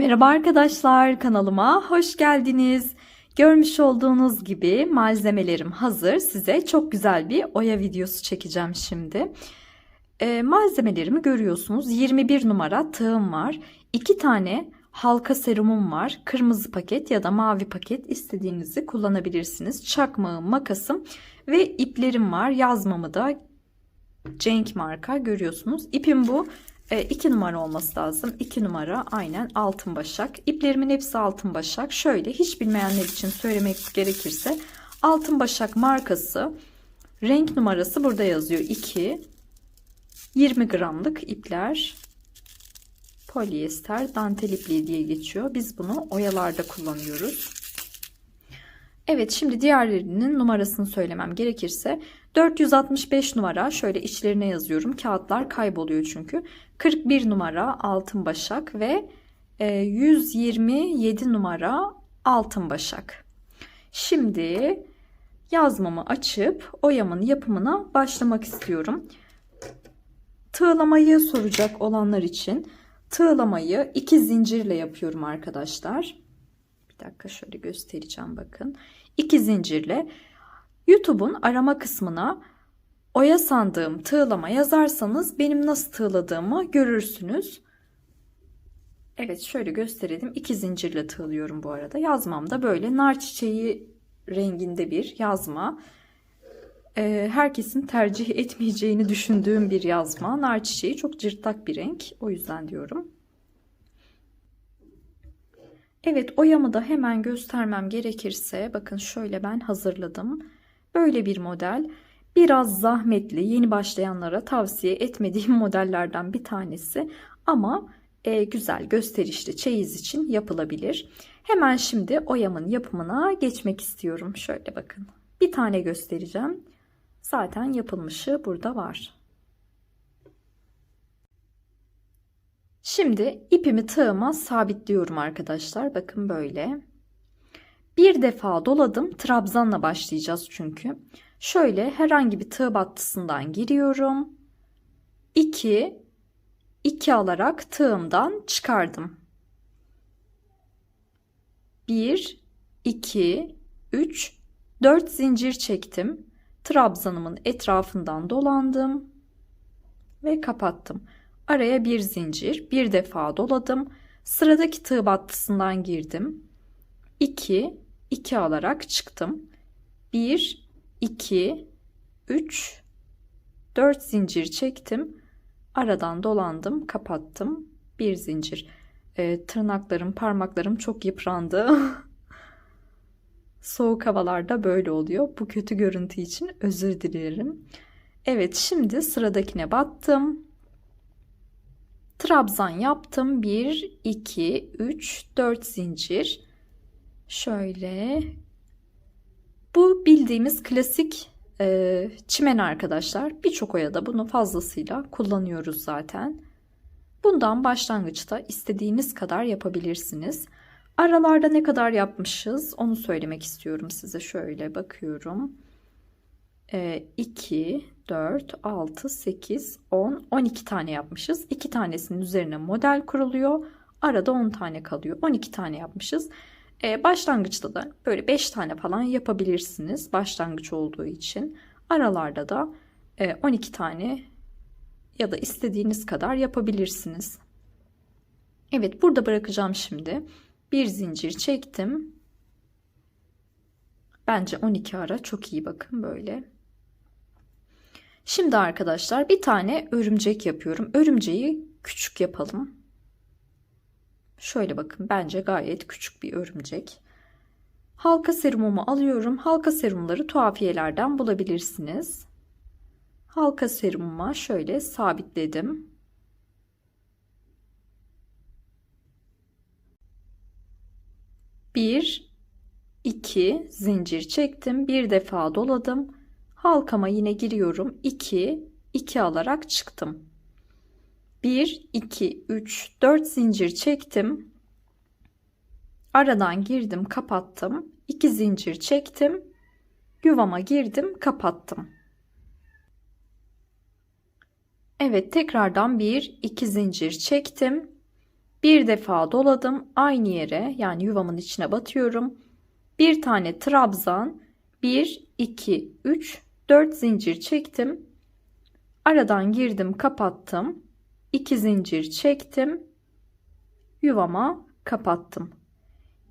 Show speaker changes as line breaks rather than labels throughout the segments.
Merhaba arkadaşlar kanalıma hoş geldiniz. Görmüş olduğunuz gibi malzemelerim hazır. Size çok güzel bir oya videosu çekeceğim şimdi. Ee, malzemelerimi görüyorsunuz. 21 numara tığım var. 2 tane halka serumum var. Kırmızı paket ya da mavi paket istediğinizi kullanabilirsiniz. Çakmağım, makasım ve iplerim var. Yazmamı da Cenk marka görüyorsunuz. İpim bu. 2 e, numara olması lazım. 2 numara aynen altın başak. İplerimin hepsi altın başak. Şöyle hiç bilmeyenler için söylemek gerekirse altın başak markası renk numarası burada yazıyor. 2 20 gramlık ipler polyester dantel ipliği diye geçiyor. Biz bunu oyalarda kullanıyoruz. Evet şimdi diğerlerinin numarasını söylemem gerekirse 465 numara şöyle içlerine yazıyorum. Kağıtlar kayboluyor çünkü. 41 numara altın başak ve 127 e, numara altın başak. Şimdi yazmamı açıp oyamın yapımına başlamak istiyorum. Tığlamayı soracak olanlar için tığlamayı iki zincirle yapıyorum arkadaşlar. Bir dakika şöyle göstereceğim bakın. İki zincirle YouTube'un arama kısmına oya sandığım tığlama yazarsanız benim nasıl tığladığımı görürsünüz. Evet şöyle gösterelim. İki zincirle tığlıyorum bu arada. Yazmam da böyle nar çiçeği renginde bir yazma. Ee, herkesin tercih etmeyeceğini düşündüğüm bir yazma. Nar çiçeği çok cırtlak bir renk. O yüzden diyorum. Evet oyamı da hemen göstermem gerekirse bakın şöyle ben hazırladım. Böyle bir model biraz zahmetli yeni başlayanlara tavsiye etmediğim modellerden bir tanesi ama e, güzel gösterişli çeyiz için yapılabilir. Hemen şimdi oyamın yapımına geçmek istiyorum. Şöyle bakın bir tane göstereceğim. Zaten yapılmışı burada var. Şimdi ipimi tığıma sabitliyorum arkadaşlar. Bakın böyle. Bir defa doladım. Trabzanla başlayacağız çünkü. Şöyle herhangi bir tığ battısından giriyorum. 2 2 alarak tığımdan çıkardım. 1 2 3 4 zincir çektim. Trabzanımın etrafından dolandım ve kapattım. Araya bir zincir, bir defa doladım. Sıradaki tığ battısından girdim. 2 2 alarak çıktım. 1 2 3 4 zincir çektim. Aradan dolandım, kapattım. Bir zincir. E, tırnaklarım, parmaklarım çok yıprandı. Soğuk havalarda böyle oluyor. Bu kötü görüntü için özür dilerim. Evet, şimdi sıradakine battım. Trabzan yaptım. 1 2 3 4 zincir. Şöyle. Bu bildiğimiz klasik e, çimen arkadaşlar. Birçok oyada bunu fazlasıyla kullanıyoruz zaten. Bundan başlangıçta istediğiniz kadar yapabilirsiniz. Aralarda ne kadar yapmışız onu söylemek istiyorum size. Şöyle bakıyorum. 2, 4, 6, 8, 10, 12 tane yapmışız. 2 tanesinin üzerine model kuruluyor. Arada 10 tane kalıyor. 12 tane yapmışız. Ee, başlangıçta da böyle 5 tane falan yapabilirsiniz. Başlangıç olduğu için. Aralarda da 12 e, tane ya da istediğiniz kadar yapabilirsiniz. Evet burada bırakacağım şimdi. Bir zincir çektim. Bence 12 ara çok iyi bakın böyle. Şimdi arkadaşlar bir tane örümcek yapıyorum. Örümceği küçük yapalım. Şöyle bakın bence gayet küçük bir örümcek. Halka serumumu alıyorum. Halka serumları tuhafiyelerden bulabilirsiniz. Halka serumuma şöyle sabitledim. Bir, iki zincir çektim. Bir defa doladım. Halkama yine giriyorum. 2, 2 alarak çıktım. 1, 2, 3, 4 zincir çektim. Aradan girdim, kapattım. 2 zincir çektim. Yuvama girdim, kapattım. Evet, tekrardan 1, 2 zincir çektim. Bir defa doladım. Aynı yere yani yuvamın içine batıyorum. Bir tane trabzan 1 2 3 4 zincir çektim. Aradan girdim, kapattım. 2 zincir çektim. Yuvama kapattım.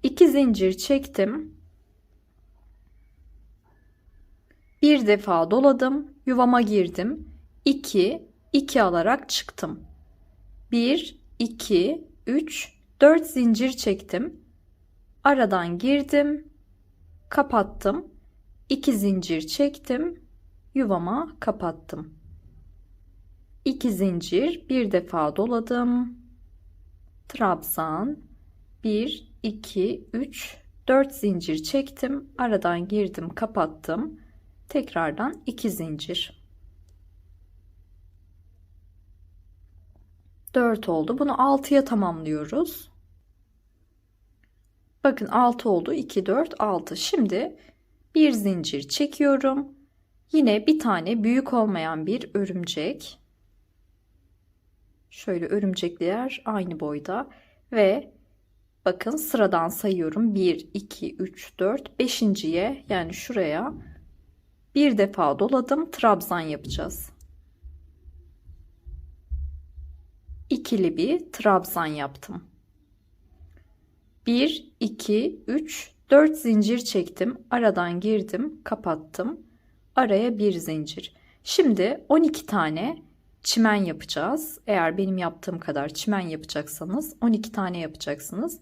2 zincir çektim. Bir defa doladım, yuvama girdim. 2 2 alarak çıktım. 1 2 3 4 zincir çektim. Aradan girdim, kapattım. 2 zincir çektim. Yuvama kapattım. 2 zincir bir defa doladım. Trabzan 1 2 3 4 zincir çektim. Aradan girdim, kapattım. Tekrardan 2 zincir. 4 oldu. Bunu 6'ya tamamlıyoruz. Bakın 6 oldu. 2 4 6. Şimdi bir zincir çekiyorum. Yine bir tane büyük olmayan bir örümcek. Şöyle örümcekler aynı boyda ve bakın sıradan sayıyorum. 1 2 3 4 5.'ye yani şuraya bir defa doladım. Trabzan yapacağız. İkili bir trabzan yaptım. 1 2 3 4 zincir çektim. Aradan girdim, kapattım. Araya bir zincir. Şimdi 12 tane çimen yapacağız. Eğer benim yaptığım kadar çimen yapacaksanız 12 tane yapacaksınız.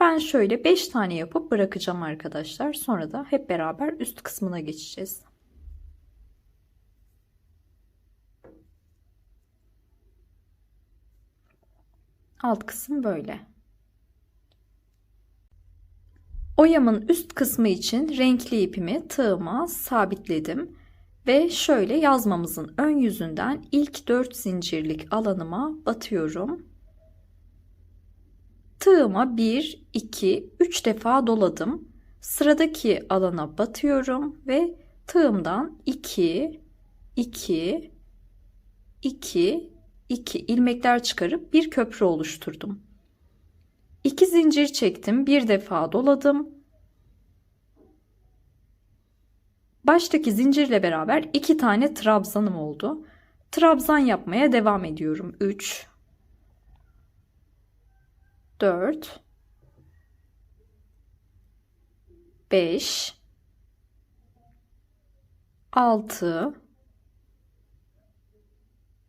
Ben şöyle 5 tane yapıp bırakacağım arkadaşlar. Sonra da hep beraber üst kısmına geçeceğiz. Alt kısım böyle. Oyamın üst kısmı için renkli ipimi tığıma sabitledim ve şöyle yazmamızın ön yüzünden ilk 4 zincirlik alanıma batıyorum. Tığıma 1, 2, 3 defa doladım. Sıradaki alana batıyorum ve tığımdan 2, 2, 2, 2 ilmekler çıkarıp bir köprü oluşturdum. 2 zincir çektim, bir defa doladım. Baştaki zincirle beraber iki tane trabzanım oldu. Trabzan yapmaya devam ediyorum. 3 4 5 6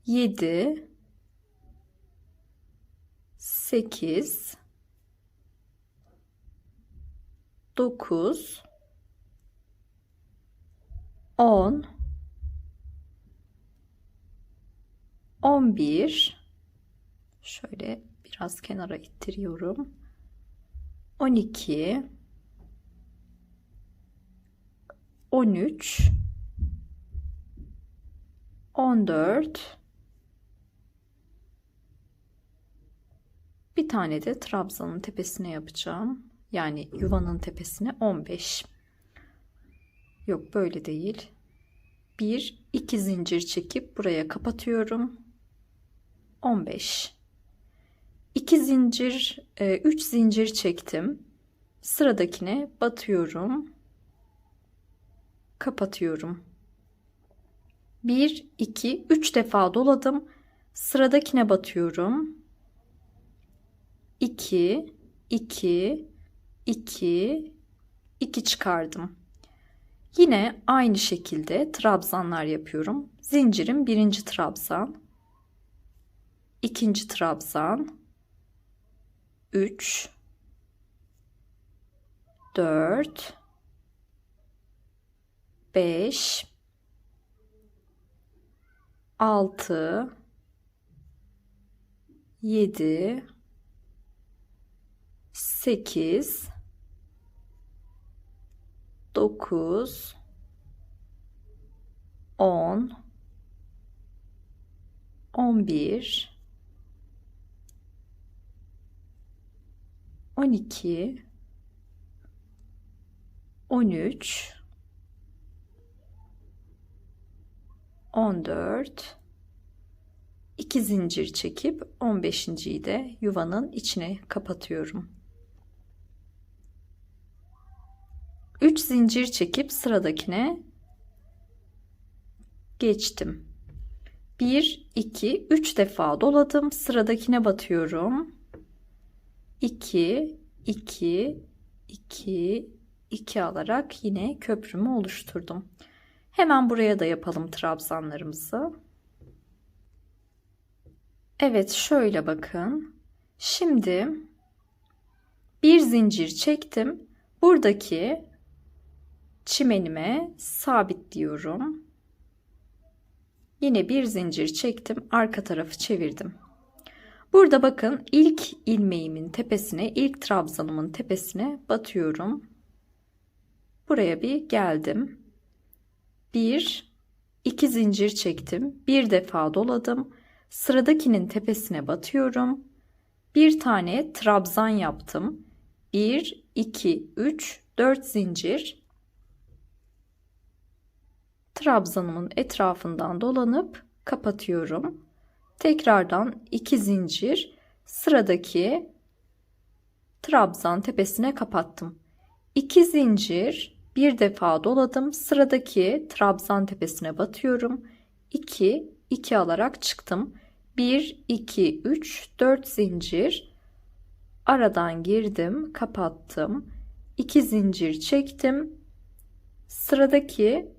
7 8 9 10 11 şöyle biraz kenara ittiriyorum. 12 13 14 bir tane de trabzanın tepesine yapacağım. Yani yuvanın tepesine 15 yok böyle değil. Bir iki zincir çekip buraya kapatıyorum. 15 2 zincir 3 e, zincir çektim. Sıradakine batıyorum. Kapatıyorum. 1 2 3 defa doladım. Sıradakine batıyorum. 2 2 2 2 çıkardım. Yine aynı şekilde trabzanlar yapıyorum. Zincirim birinci trabzan, ikinci trabzan, 3 4 5 6 7 8 9 10 11 12 13 14 2 zincir çekip 15.yi de yuvanın içine kapatıyorum. 3 zincir çekip sıradakine geçtim. 1 2 3 defa doladım. Sıradakine batıyorum. 2 2 2 2 alarak yine köprümü oluşturdum. Hemen buraya da yapalım trabzanlarımızı. Evet şöyle bakın. Şimdi bir zincir çektim. Buradaki çimenime sabitliyorum. Yine bir zincir çektim. Arka tarafı çevirdim. Burada bakın ilk ilmeğimin tepesine, ilk trabzanımın tepesine batıyorum. Buraya bir geldim. Bir, iki zincir çektim. Bir defa doladım. Sıradakinin tepesine batıyorum. Bir tane trabzan yaptım. 1, 2, 3, 4 zincir. Trabzanımın etrafından dolanıp kapatıyorum. Tekrardan 2 zincir sıradaki trabzan tepesine kapattım. 2 zincir bir defa doladım. Sıradaki trabzan tepesine batıyorum. 2 2 alarak çıktım. 1 2 3 4 zincir aradan girdim, kapattım. 2 zincir çektim. Sıradaki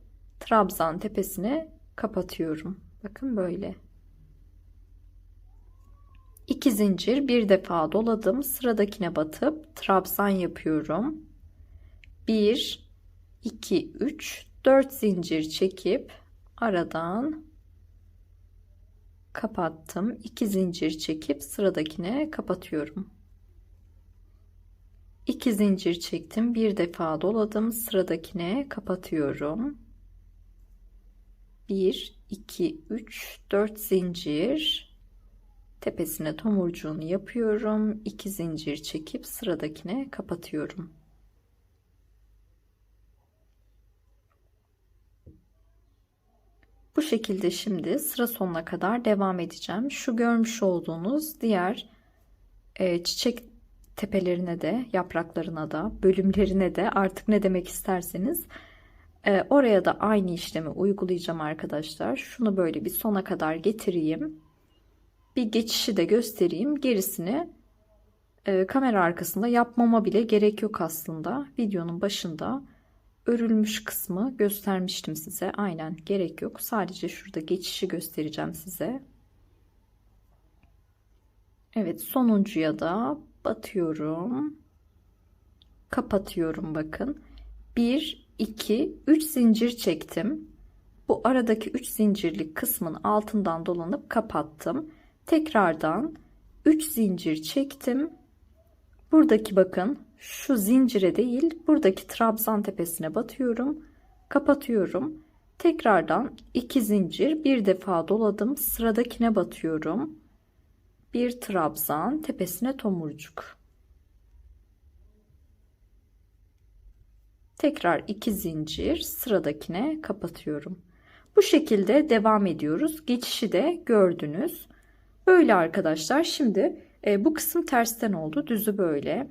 trabzan tepesine kapatıyorum. Bakın böyle. 2 zincir bir defa doladım. Sıradakine batıp trabzan yapıyorum. 1 2 3 4 zincir çekip aradan kapattım. 2 zincir çekip sıradakine kapatıyorum. 2 zincir çektim. Bir defa doladım. Sıradakine kapatıyorum. 1 2 3 4 zincir tepesine tomurcuğunu yapıyorum. 2 zincir çekip sıradakine kapatıyorum. Bu şekilde şimdi sıra sonuna kadar devam edeceğim. Şu görmüş olduğunuz diğer e, çiçek tepelerine de, yapraklarına da, bölümlerine de artık ne demek isterseniz e, oraya da aynı işlemi uygulayacağım arkadaşlar. Şunu böyle bir sona kadar getireyim. Bir geçişi de göstereyim. Gerisini e, kamera arkasında yapmama bile gerek yok aslında. Videonun başında örülmüş kısmı göstermiştim size. Aynen gerek yok. Sadece şurada geçişi göstereceğim size. Evet sonuncuya da batıyorum. Kapatıyorum bakın. 1 2 3 zincir çektim. Bu aradaki 3 zincirlik kısmın altından dolanıp kapattım. Tekrardan 3 zincir çektim. Buradaki bakın şu zincire değil buradaki trabzan tepesine batıyorum. Kapatıyorum. Tekrardan 2 zincir bir defa doladım. Sıradakine batıyorum. Bir trabzan tepesine tomurcuk. Tekrar 2 zincir sıradakine kapatıyorum. Bu şekilde devam ediyoruz. Geçişi de gördünüz. Böyle arkadaşlar. Şimdi e, bu kısım tersten oldu. Düzü böyle.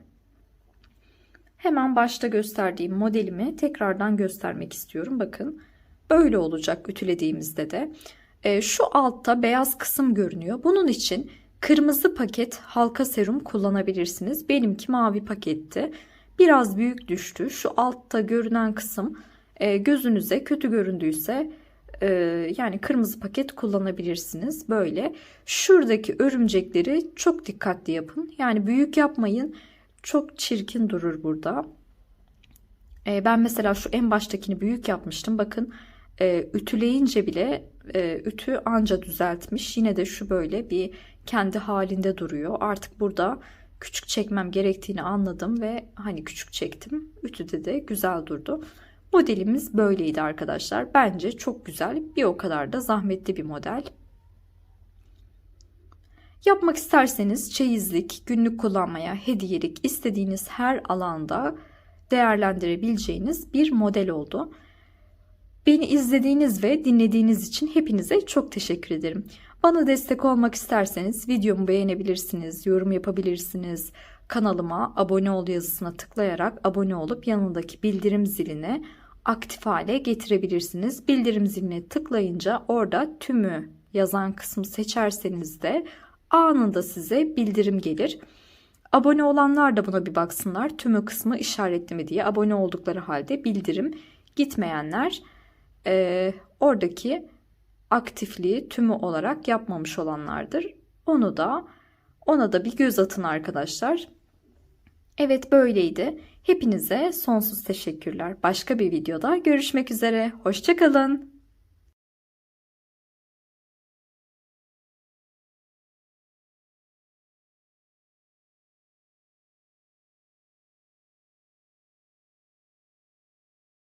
Hemen başta gösterdiğim modelimi tekrardan göstermek istiyorum. Bakın böyle olacak ütülediğimizde de. E, şu altta beyaz kısım görünüyor. Bunun için kırmızı paket halka serum kullanabilirsiniz. Benimki mavi paketti. Biraz büyük düştü. Şu altta görünen kısım e, gözünüze kötü göründüyse e, yani kırmızı paket kullanabilirsiniz. Böyle şuradaki örümcekleri çok dikkatli yapın. Yani büyük yapmayın çok çirkin durur burada. E, ben mesela şu en baştakini büyük yapmıştım. Bakın e, ütüleyince bile e, ütü anca düzeltmiş. Yine de şu böyle bir kendi halinde duruyor. Artık burada küçük çekmem gerektiğini anladım ve hani küçük çektim. Ütüde de güzel durdu. Modelimiz böyleydi arkadaşlar. Bence çok güzel. Bir o kadar da zahmetli bir model. Yapmak isterseniz çeyizlik, günlük kullanmaya, hediyelik istediğiniz her alanda değerlendirebileceğiniz bir model oldu. Beni izlediğiniz ve dinlediğiniz için hepinize çok teşekkür ederim. Bana destek olmak isterseniz videomu beğenebilirsiniz, yorum yapabilirsiniz. Kanalıma abone ol yazısına tıklayarak abone olup yanındaki bildirim zilini aktif hale getirebilirsiniz. Bildirim ziline tıklayınca orada tümü yazan kısmı seçerseniz de anında size bildirim gelir. Abone olanlar da buna bir baksınlar. Tümü kısmı işaretli mi diye abone oldukları halde bildirim gitmeyenler eee, oradaki aktifliği tümü olarak yapmamış olanlardır. Onu da ona da bir göz atın arkadaşlar. Evet böyleydi. Hepinize sonsuz teşekkürler. Başka bir videoda görüşmek üzere. Hoşçakalın.